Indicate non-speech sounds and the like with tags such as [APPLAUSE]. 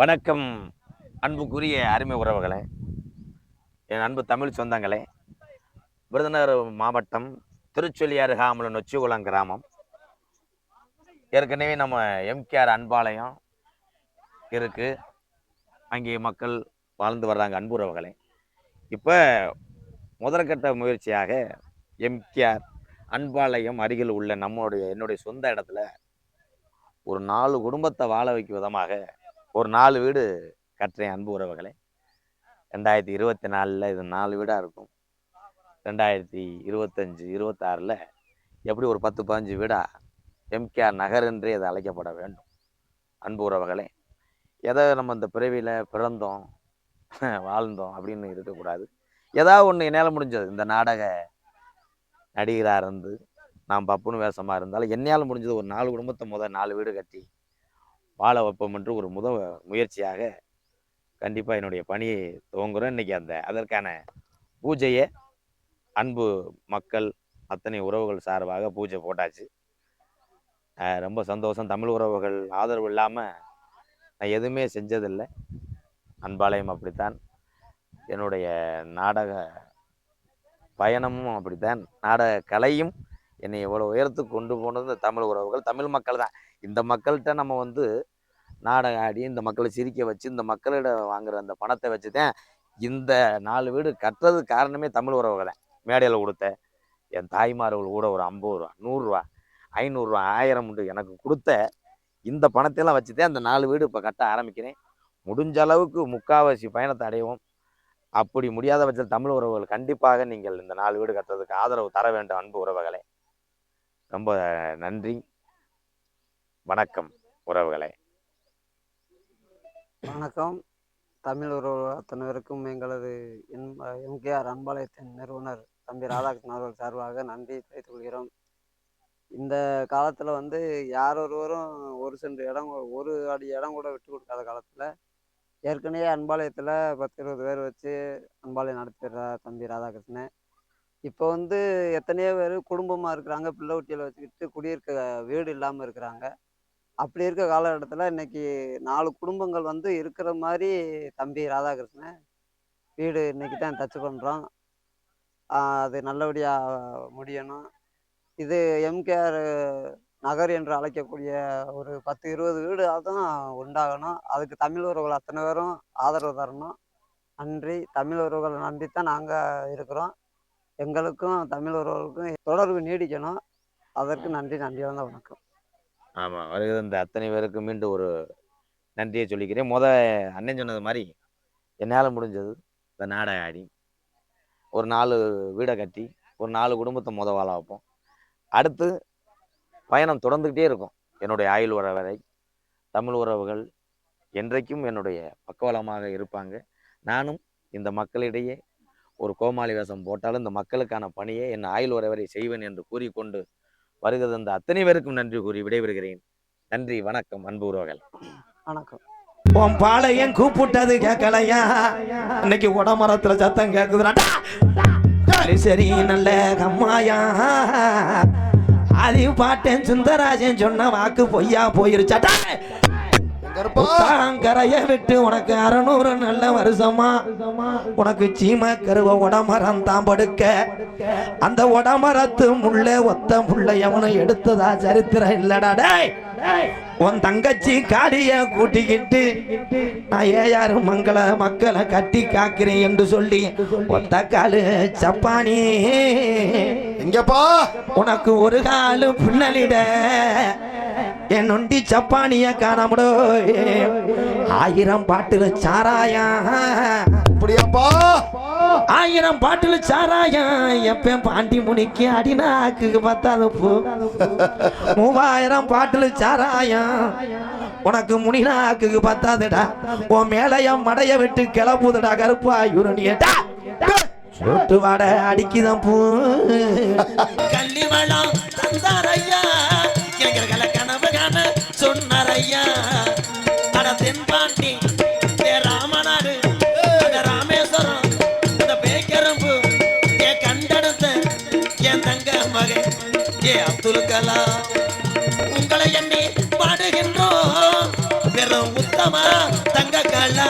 வணக்கம் அன்புக்குரிய அருமை உறவுகளே. என் அன்பு தமிழ் சொந்தங்களே விருதுநகர் மாவட்டம் திருச்சொல்லி அருகாமல நொச்சிகுளம் கிராமம். ஏற்கனவே நம்ம எம்கேஆர் அன்பாலயம் இருக்குது அங்கே மக்கள் வாழ்ந்து வர்றாங்க அன்பு உறவுகளே. இப்போ முதற்கட்ட முயற்சியாக எம்கேஆர் அன்பாலயம் அருகில் உள்ள நம்மளுடைய என்னுடைய சொந்த இடத்துல ஒரு நாலு குடும்பத்தை வாழ வைக்கும் விதமாக ஒரு நாலு வீடு கட்டுறேன் அன்பு உறவுகளே. ரெண்டாயிரத்தி இருபத்தி நாலில் இது நாலு வீடாக இருக்கும். ரெண்டாயிரத்தி இருபத்தஞ்சி இருபத்தாறில் எப்படி ஒரு பத்து பதினஞ்சு வீடாக எம்கேஆர் நகர் என்றே அது அழைக்கப்பட வேண்டும். அன்பு உறவுகளே எதை நம்ம இந்த பிறவியில் பிறந்தோம் [LAUGHS] வாழ்ந்தோம் அப்படின்னு இருக்கக்கூடாது. ஏதாவது ஒன்று என்னால் முடிஞ்சது. இந்த நாடக நடிகராக இருந்து நான் பப்புனு வேஷமாக இருந்தாலும் என்னால் முடிஞ்சது ஒரு நாலு குடும்பத்தை முதல் நாலு வீடு கட்டி வாழ வைப்போம் என்று ஒரு முத முயற்சியாக கண்டிப்பாக என்னுடைய பணியை துவங்குகிறோம் இன்னைக்கு அந்த அதற்கான பூஜையை அன்பு மக்கள் அத்தனை உறவுகள் சார்பாக பூஜை போட்டாச்சு. ரொம்ப சந்தோஷம். தமிழ் உறவுகள் ஆதரவு இல்லாமல் நான் எதுவுமே செஞ்சதில்லை. அன்பாலயம் அப்படித்தான். என்னுடைய நாடக பயணமும் அப்படித்தான். நாடக கலையும் என்னை எவ்வளோ உயரத்துக்கு கொண்டு போனது இந்த தமிழ் உறவுகள். தமிழ் மக்கள் தான். இந்த மக்கள்கிட்ட நம்ம வந்து நாடகம் ஆடி இந்த மக்களை சிரிக்க வச்சு இந்த மக்களிடம் வாங்குற அந்த பணத்தை வச்சு தான் இந்த நாலு வீடு கட்டுறதுக்கு காரணமே தமிழ் உறவுகள் தான். மேடையில் கொடுத்த என் தாய்மார்கள் கூட ஒரு ஐம்பது ரூபா நூறுரூவா ஐநூறுரூவா ஆயிரம் உண்டு எனக்கு கொடுத்த இந்த பணத்தையெல்லாம் வச்சு தான் அந்த நாலு வீடு இப்போ கட்ட ஆரம்பிக்கிறேன். முடிஞ்ச அளவுக்கு முக்காவாசி பயணத்தை அடைவோம். அப்படி முடியாத பட்சத்தில் தமிழ் உறவுகள் கண்டிப்பாக நீங்கள் இந்த நாலு வீடு கட்டுறதுக்கு ஆதரவு தர வேண்டும் அன்பு உறவுகளை. ரொம்ப நன்றி. வணக்கம் உறவுகளே. வணக்கம். தமிழ் உறவு அத்தனை பேருக்கும் எங்களது எம்கேஆர் அன்பாலயத்தின் நிறுவனர் தம்பி ராதாகிருஷ்ணன் அவர்கள் சார்பாக நன்றி தெரிவித்துக் கொள்கிறோம். இந்த காலத்தில் வந்து யார் ஒருவரும் ஒரு சென்று இடம் ஒரு அடி இடம் கூட விட்டு கொடுக்காத காலத்தில் ஏற்கனவே அன்பாலயத்தில் பத்து இருபது பேர் வச்சு அன்பாலயம் நடத்திடுறார் தம்பி ராதாகிருஷ்ணன். இப்போ வந்து எத்தனையோ பேர் குடும்பமாக இருக்கிறாங்க பிள்ளை குட்டிகளை வச்சுக்கிட்டு குடியிருக்க வீடு இல்லாமல் இருக்கிறாங்க. அப்படி இருக்க காலகட்டத்தில் இன்னைக்கு நாலு குடும்பங்கள் வந்து இருக்கிற மாதிரி தம்பி ராதாகிருஷ்ணன் வீடு இன்னைக்கு தான் டச் பண்ணுறோம் அது நல்லபடியாக முடியணும். இது எம்கேஆர் நகர் என்று அழைக்கக்கூடிய ஒரு பத்து இருபது வீடு அதுவும் உண்டாகணும். அதுக்கு தமிழ் உறவுகள் அத்தனை பேரும் ஆதரவு தரணும். நன்றி. தமிழ் உறவுகளை நம்பி தான் நாங்கள் இருக்கிறோம். எங்களுக்கும் தமிழ் உறவுகளுக்கும் தொடர்பு நீடிக்கணும். அதற்கு நன்றி நன்றி வந்த வணக்கம். ஆமாம் வருகிற இந்த அத்தனை பேருக்கு மீண்டும் ஒரு நன்றியை சொல்லிக்கிறேன். முத அண்ணன் சொன்னது மாதிரி என்னால் முடிஞ்சது இந்த நாடை ஆடி. ஒரு நாலு வீடை கட்டி ஒரு நாலு குடும்பத்தை முத வாழ வைப்போம். அடுத்து பயணம் தொடர்ந்துக்கிட்டே இருக்கும். என்னுடைய ஆயுள் வர வரை தமிழ் உறவுகள் என்றைக்கும் என்னுடைய பக்கவலமாக இருப்பாங்க. நானும் இந்த மக்களிடையே ஒரு கோமாளி வேஷம் போட்டாலும் இந்த மக்களுக்கான பணியை என் ஆயுள் வரை வரை செய்வேன் என்று கூறிக்கொண்டு வருகிறது அந்த அத்தனை பேருக்கும் நன்றி கூறி விடைபெறுகிறேன். நன்றி வணக்கம் அன்பு உறவுகள். வணக்கம். உன் பாளையம் கூப்பிட்டது கேட்கலையா இன்னைக்கு உடமரத்துல சத்தம் கேக்குதுடா. சரி நல்ல கம்மாயா. அது பாட்டேன் சுந்தராஜன் சொன்ன வாக்கு பொய்யா போயிருச்சாட்டா கரைய விட்டு உனக்கு அறநூறு நல்ல வருஷமா? உனக்கு சீம கருவ உடமரம் தான் படுக்க. அந்த உடமரத்து முள்ள ஒத்த முள்ள எவனும் எடுத்ததா சரித்திரம் இல்லடா டேய். உன் தங்கச்சி காடிய கூட்டிக்கிட்டு நான் ஏயாரு மங்கள மக்களை கட்டி காக்கிறேன் என்று சொல்லி. ஒத்த காலு சப்பானி. எங்கப்பா? உனக்கு ஒரு காலு பின்னலிட. என் நொண்டி சப்பானிய காணாமடோ. ஆயிரம் பாட்டுல சாராயா அப்படியாப்பா? ஆயிரம் பாட்டுல சாராயம். எப்ப பாண்டி முனிக்கு அடினாக்கு பத்தாது பூ. மூவாயிரம் பாட்டுல சாராயம். உனக்கு முனிநாக்கு பத்தாதுடா. உன் மேலையம் மடைய விட்டு கிளப்புதுடா கருப்பா யுரணியடா சொட்டு வாட அடிக்குதான் பூ. கள்ளிமலம் தந்தாரையா சொன்னாரையா அட தென்பாண்டி ராமநாடு அந்த ராமேஸ்வரம் அந்த பேக்கரம்பு ஏ கண்டெடுத்த என் தங்க மகன் ஏ அப்துல் கலாம். உங்களை எண்ணி பாடுகின்றோம் வெறும் உத்த தங்க கலா